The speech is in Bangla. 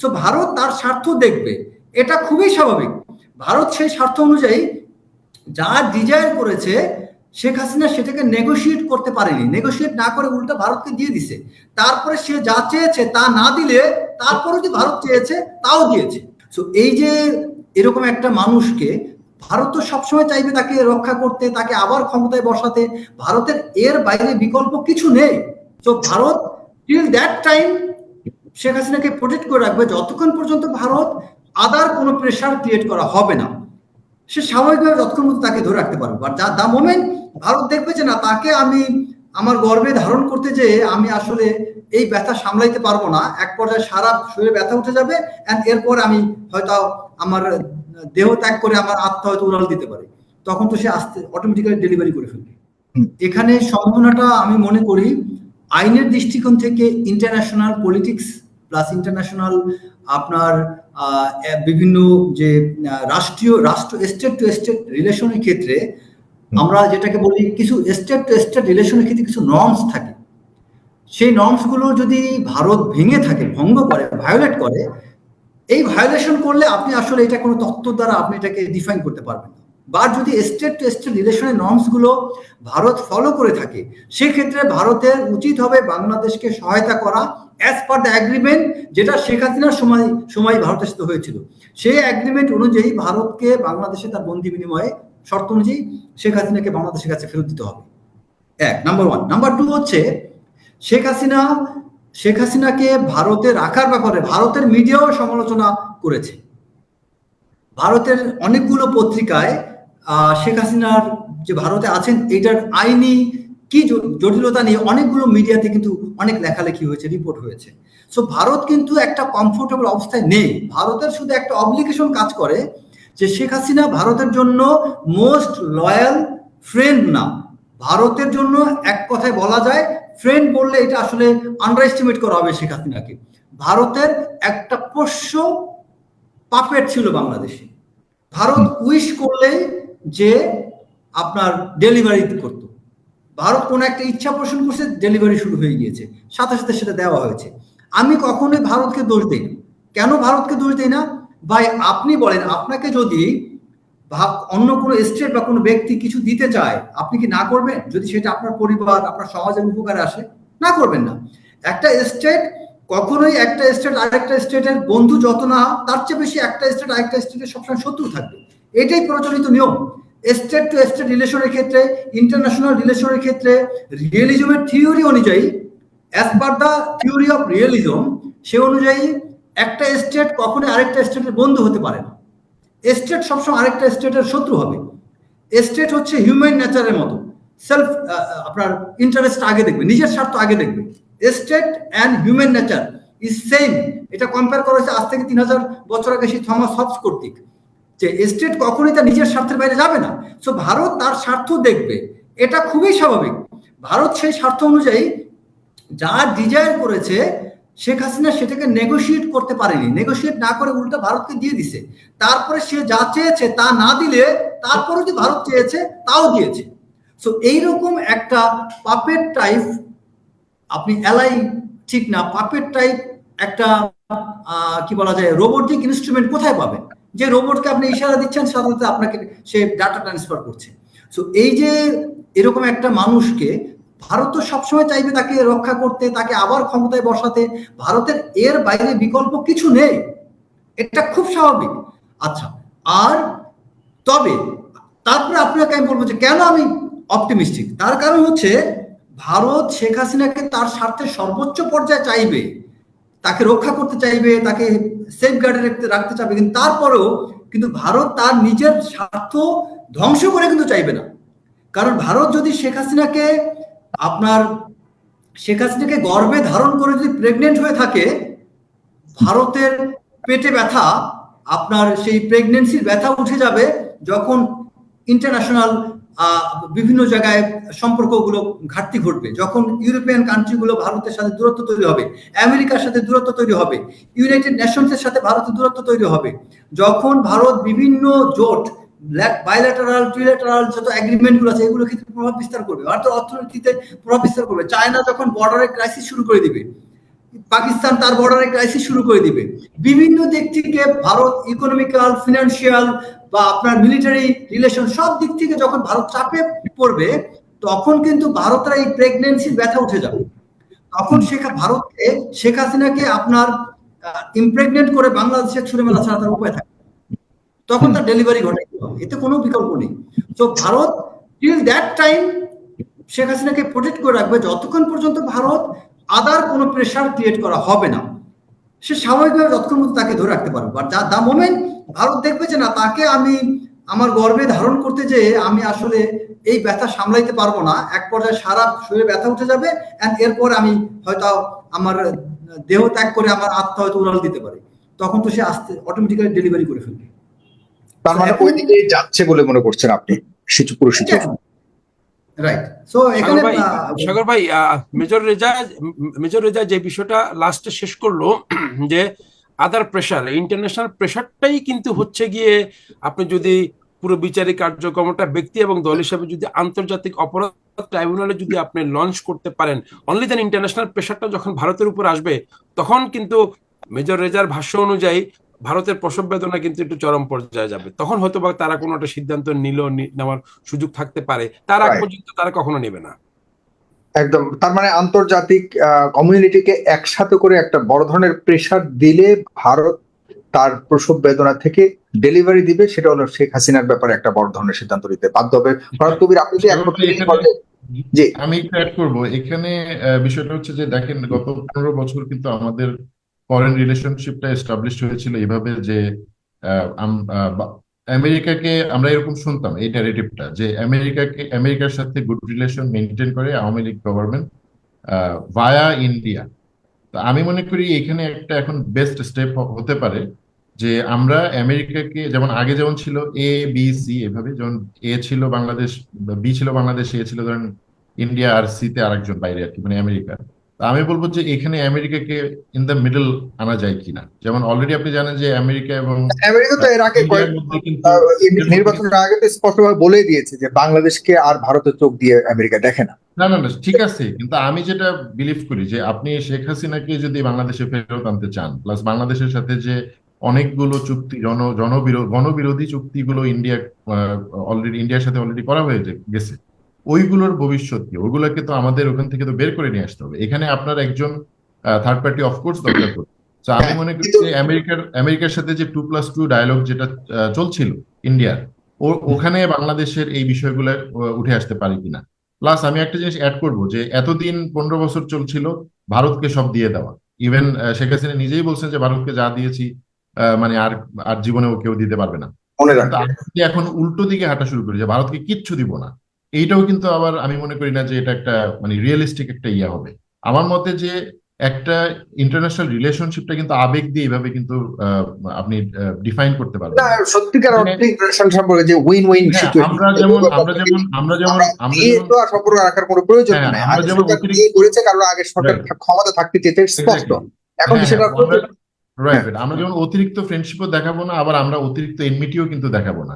সো ভারত তার স্বার্থ দেখবে। এটা খুবই স্বাভাবিক। ভারত সেই স্বার্থ অনুযায়ী যা ডিজাইন করেছে, শেখ হাসিনা সেটাকে নেগোশিয়েট করতে পারেনি। নেগোশিয়েট না করে উল্টা ভারতকে দিয়ে দিছে। তারপরে সে যা চেয়েছে তা না দিলে তারপরে যে ভারত চেয়েছে, তাও দিয়েছে। সো এই যে এরকম একটা মানুষকে, ভারত তো সবসময় চাইবে তাকে রক্ষা করতে, তাকে আবার ক্ষমতায় বসাতে। ভারতের এর বাইরে বিকল্প কিছু নেই। তো Bharat till that time Sheikh হাসিনাকে প্রোটেক্ট করে রাখবে যতক্ষণ পর্যন্ত ভারত আদার কোনো প্রেশার ক্রিয়েট করা হবে না। সে স্বাভাবিকভাবে যতক্ষণ মধ্যে তাকে ধরে রাখতে পারবে। বাট যা দা মোমেন্ট ভারত দেখবে যে না তাকে আমি আমার গর্বে ধারণ করতে যে আমি আসলে এই ব্যথা সামলাইতে পারব না। এক পর্যায়ে সারা শরীরে ব্যথা উঠে যাবে অ্যান্ড এরপর আমি হয়তো আমার দেহ ত্যাগ করে আমার আত্মা হয়তো উড়াল দিতে পারে। তখন তো সে আস্তে অটোমেটিক্যালি ডেলিভারি করে ফেলবে। এখানে সম্ভাবনাটা আমি মনে করি আইনের দৃষ্টিকোণ থেকে ইন্টারন্যাশনাল পলিটিক্স প্লাস ইন্টারন্যাশনাল আপনার বিভিন্ন যে রাষ্ট্রীয় রাষ্ট্র স্টেট টু স্টেট রিলেশনের ক্ষেত্রে আমরা যেটাকে বলি কিছু স্টেট টু স্টেট রিলেশনের ক্ষেত্রে কিছু নর্মস থাকে। সেই নর্মসগুলো যদি ভারত ভেঙে থাকে ভঙ্গ করে ভায়োলেট করে এই ভায়োলেশন করলে আপনি আসলে এটা কোনো তত্ত্ব দ্বারা আপনি এটাকে ডিফাইন করতে পারবেন না। বা যদি স্টেট টু স্টেট রিলেশনের নর্মসগুলো ভারত ফলো করে থাকে, সেক্ষেত্রে ভারতের উচিত হবে বাংলাদেশকে সহায়তা করা অ্যাজ পার দ্য অ্যাগ্রিমেন্ট যেটা শেখ হাসিনার সময় সময় ভারতের সাথে হয়েছিল। সেই অ্যাগ্রিমেন্ট অনুযায়ী ভারতকে বাংলাদেশে তার বন্দি বিনিময়ে শর্ত অনুযায়ী শেখ হাসিনাকে বাংলাদেশের কাছে ফেরত দিতে হবে। এক নাম্বার ওয়ান নাম্বার টু হচ্ছে শেখ হাসিনা, শেখ হাসিনাকে ভারতে রাখার ব্যাপারে ভারতের মিডিয়াও সমালোচনা করেছে। ভারতের অনেকগুলো পত্রিকায় শেখ হাসিনার যে ভারতে আছেন এটার আইনি কি জটিলতা নিয়ে অনেকগুলো মিডিয়াতে কিন্তু অনেক লেখালেখি হয়েছে রিপোর্ট হয়েছে। সো ভারত কিন্তু একটা কমফোর্টেবল অবস্থায় নেই। ভারতের শুধু একটা অব্লিকেশন কাজ করে যে শেখ হাসিনা ভারতের জন্য মোস্ট লয়াল ফ্রেন্ড না। ভারতের জন্য এক কথায় বলা যায় ফ্রেন্ড বললে এটা আসলে আন্ডার এস্টিমেট করা হবে শেখ হাসিনাকে। ভারতের একটা পোষ্য পাপেট ছিল বাংলাদেশে। ভারত উইশ করলেই যে আপনার ডেলিভারি করত। ভারত কোন একটা ইচ্ছা পোষণ করছে ডেলিভারি শুরু হয়ে গিয়েছে। সাথে সাথে সেটা দেওয়া হয়েছে। আমি কখনোই ভারতকে দোষ দিই না। কেন ভারতকে দোষ দিই না? ভাই, আপনি বলেন, আপনাকে যদি অন্য কোনো স্টেট বা কোনো ব্যক্তি কিছু দিতে চায়, আপনি কি না করবেন? যদি সেটা আপনার পরিবার, আপনার সমাজের উপকারে আসে, না করবেন না। একটা স্টেট কখনোই একটা স্টেট আরেকটা স্টেটের বন্ধু যত না তার চেয়ে বেশি একটা স্টেট আরেকটা স্টেটের সবসময় শত্রু থাকবে। এটাই প্রচলিত নিয়ম। স্টেট টু স্টেট রিলেশনের ক্ষেত্রে ইন্টারন্যাশনাল রিলেশনের ক্ষেত্রে রিয়েলিজমের থিওরি অনুযায়ী as per the theory of realism সে অনুযায়ী একটা স্টেট কখনোই আরেকটা স্টেটের বন্ধু হতে পারে না। স্টেট সবসময় আরেকটা স্টেটের শত্রু হবে। স্টেট হচ্ছে হিউম্যান নেচারের মতো। সেলফ আপনার ইন্টারেস্ট আগে দেখবে, নিজের স্বার্থ আগে দেখবে। State and human nature is same এটা কম্পেয়ার করা হয়েছে আজ থেকে তিন হাজার বছর আগে সেই থমাস হবস কর্তৃক। যে স্টেট কখনোই তার নিজের স্বার্থের বাইরে যাবে না। সো ভারত তার স্বার্থ দেখবে। এটা খুবই স্বাভাবিক। ভারত সেই স্বার্থ অনুযায়ী যা ডিজাইন করেছে, শেখ হাসিনা সেটাকে নেগোশিয়েট করতে পারেনি। নেগোশিয়েট না করে উল্টা ভারতকে দিয়ে দিছে। তারপরে সে যা চেয়েছে তা না দিলে তারপরে যে ভারত চেয়েছে, তাও দিয়েছে। সো এইরকম একটা পাপের টাইপ আপনি এলাই ঠিক না পাপের টাইপ একটা কি বলা যায় রোবোটিক ইনস্ট্রুমেন্ট কোথায় পাবেন? যে রোবটকে আপনি ইশারা দিচ্ছেন, সাধারণত আপনাকে সে ডাটা ট্রান্সফার করছে। সো এই যে এরকম একটা মানুষকে ভারত তো সবসময় চাইবে তাকে রক্ষা করতে, তাকে আবার ক্ষমতায় বসাতে। ভারতের এর বাইরে বিকল্প কিছু নেই। এটা খুব স্বাভাবিক। আচ্ছা আর তবে তারপরে আপনাকে আমি বলব যে কেন আমি অপটিমিস্টিক তার কারণ হচ্ছে, ভারত শেখ হাসিনাকে তার স্বার্থে সর্বোচ্চ পর্যায়ে চাইবে। তাকে রক্ষা করতে চাইবে, তাকে সেফ গার্ডে রাখতে রাখতে চাইবে, কিন্তু তারপরেও কিন্তু ভারত তার নিজের স্বার্থ ধ্বংস করে কিন্তু চাইবে না। কারণ ভারত যদি শেখ হাসিনাকে আপনার শেখ হাসিনাকে গর্বে ধারণ করে যদি প্রেগনেন্ট হয়ে থাকে, ভারতের পেটে ব্যথা, আপনার সেই প্রেগনেন্সির ব্যথা উঠে যাবে যখন ইন্টারন্যাশনাল বিভিন্ন জায়গায় সম্পর্কগুলো ঘাটতি ঘটবে। যখন ইউরোপিয়ান কান্ট্রিগুলো ভারতের সাথে দূরত্ব তৈরি হবে, আমেরিকার সাথে দূরত্ব তৈরি হবে, ইউনাইটেড নেশনসের সাথে ভারতের দূরত্ব তৈরি হবে, যখন ভারত বিভিন্ন জোট বাইলেটারাল ট্রিলেটারাল যত এগ্রিমেন্টগুলো আছে, এগুলো ক্ষেত্রে প্রভাব বিস্তার করবে। ভারতের অর্থনীতিতে প্রভাব বিস্তার করবে। চায়না যখন বর্ডারে ক্রাইসিস শুরু করে দিবে, পাকিস্তান তার বর্ডারে ক্রাইসিস শুরু করে দিবে। বিভিন্ন দিক থেকে ভারত ইকোনমিক্যাল ফিনান্সিয়াল বা আপনার মিলিটারি রিলেশন সব দিক থেকে যখন ভারত চাপে পড়বে, তখন কিন্তু ভারতের এই প্রেগনেন্সির ব্যথা উঠে যাবে। তখন শেখ, ভারতকে, শেখ হাসিনাকে আপনার ইমপ্রেগনেন্ট করে বাংলাদেশে ছুড়ে মেলা ছাড়া তার উপায় থাকে তখন তার ডেলিভারি ঘটে। এতে কোনো বিকল্প নেই। তো Bharat till that time Sheikh হাসিনাকে প্রোটেক্ট করে রাখবে। যতক্ষণ পর্যন্ত ভারত আদার কোনো প্রেশার ক্রিয়েট করা হবে না সে স্বাভাবিকভাবে যতক্ষণ মতো তাকে ধরে রাখতে পারবে। আর যা দা মোমেন্ট ভারত দেখবে যে না তাকে আমি আমার গর্বে ধারণ করতে যে আমি আসলে এই ব্যথা সামলাইতে পারব না। এক পর্যায়ে সারা শরীরে ব্যথা উঠে যাবে এন্ড এরপর আমি হয়তো আমার দেহ ত্যাগ করে আমার আত্মা হয়তো উড়াল দিতে পারে। তখন তো সে আস্তে অটোমেটিক্যালি ডেলিভারি করে ফেলবে। তার মানে ওই দিকে যাচ্ছে বলে মনে করছেন আপনি সিচু পুরো সিচুয়েশন রাইট সো এখানে সাগর ভাই মেজর রেজা মেজর রেজা যে বিষয়টা লাস্টে শেষ করল যে আদার প্রেশার ইন্টারন্যাশনাল প্রেশারটাই কিন্তু হচ্ছে গিয়ে আপনি যদি পুরো বিচারিক কার্যক্রমটা ব্যক্তি এবং দল হিসাবে যদি আন্তর্জাতিক অপরাধ ট্রাইব্যুনালে যদি আপনি লঞ্চ করতে পারেন অনলি দেন ইন্টারন্যাশনাল প্রেশারটা যখন ভারতের উপর আসবে তখন কিন্তু মেজর রেজার ভাষ্য অনুযায়ী ভারতের প্রসব বেদনা কিন্তু একটু চরম পর্যায়ে যাবে। তখন হয়তো বা তারা কোনো একটা সিদ্ধান্ত নিল নেওয়ার সুযোগ থাকতে পারে। তার আগ পর্যন্ত তারা কখনো নেবে না। একদম। তার মানে আন্তর্জাতিক কমিউনিটিকে একসাথে করে একটা বড় ধরনের প্রেসার দিলে ভারত তার প্রসব বেদনা থেকে ডেলিভারি দিবে সেটা হলো শেখ হাসিনার ব্যাপারে একটা বড় ধরনের সিদ্ধান্ত নিতে বাধ্য হবে। ভারত কবির আপনি? জি। আমি একটু অ্যাড করব। এখানে বিষয়টা হচ্ছে যে দেখেন গত পনেরো বছর কিন্তু আমাদের ফরেন রিলেশনশিপটা এস্টাবলিশ হয়েছিল এভাবে যে আমেরিকাকে আমরা এরকম শুনতাম এই ন্যারেটিভটা যে আমেরিকাকে, আমেরিকার সাথে গুড রিলেশন মেনটেন করে Awami League government via India তো আমি মনে করি এখানে একটা এখন বেস্ট স্টেপ হতে পারে যে আমরা আমেরিকাকে, যেমন আগে যেমন ছিল এ বি সি এভাবে, যেমন এ ছিল বাংলাদেশ বি ছিল বাংলাদেশ এ ছিল ধরেন ইন্ডিয়া আর সি তে আরেকজন বাইরে আর কি মানে আমেরিকা আমি বলব যে এখানে আমেরিকাকে ইন দ্য মিডল আনা যায় কিনা। যেমন অলরেডি আপনি জানেন যে আমেরিকা এবং আমেরিকা তো এর আগে নির্বাচনের আগে তো স্পষ্টভাবে বলে দিয়েছে যে বাংলাদেশকে আর ভারতের চোখ দিয়ে আমেরিকা দেখে না। না না না ঠিক আছে কিন্তু আমি যেটা বিলিভ করি যে আপনি শেখ হাসিনাকে যদি বাংলাদেশে ফেরত আনতে চান প্লাস বাংলাদেশের সাথে যে অনেকগুলো চুক্তি জন জনবিরোধী গণবিরোধী চুক্তিগুলো ইন্ডিয়া অলরেডি ইন্ডিয়ার সাথে অলরেডি করা হয়ে গেছে ওইগুলোর ভবিষ্যৎ কি? ওইগুলোকে তো আমাদের ওখান থেকে তো বের করে নিয়ে আসতে হবে। এখানে আপনার একজন থার্ড পার্টি অফকোর্স দরকার পড়ে তো আমি মনে করি যে আমেরিকার আমেরিকার সাথে যে টু প্লাস টু ডায়ালগ যেটা চলছিল ইন্ডিয়ার ওখানে বাংলাদেশের এই বিষয়গুলো উঠে আসতে পারে কিনা। প্লাস আমি একটা জিনিস অ্যাড করব যে এতদিন পনেরো বছর চলছিল ভারতকে সব দিয়ে দেওয়া। ইভেন শেখ হাসিনা নিজেই বলছেন যে ভারতকে যা দিয়েছি আহ, মানে আর আর জীবনেও কেউ দিতে পারবে না। এখন উল্টো দিকে হাঁটা শুরু করি যে ভারতকে কিচ্ছু দিব না। এইটাও কিন্তু আবার আমি মনে করি না যে এটা একটা মানে রিয়েলিস্টিক একটা ইয়া হবে। আমার মতে যে একটা ইন্টারন্যাশনাল রিলেশনশিপটা কিন্তু আবেগ দিয়ে এভাবে কিন্তু আপনি ডিফাইন করতে পারবেন। না। সত্যিকার মানে- অর্থে ইন্টারন্যাশনাল সম্পর্কে যে উইন উইন সিচুয়েশন আমরা যেমন আমরা যেমন আমরা যেমন আমরা তো সম্পর্ক রাখার কোনো প্রয়োজন হ্যাঁ, নেই। আমরা যেমন অতিরিক্ত- করেছে কারণ আগে সরকার ক্ষমতা থাকতে চেয়েছে স্পষ্ট। এখন হ্যাঁ, সেটা হ্যাঁ, রাইট আমরা যেমন অতিরিক্ত ফ্রেন্ডশিপও দেখাবো না আবার আমরা অতিরিক্ত এনমিটিও কিন্তু দেখাবো না।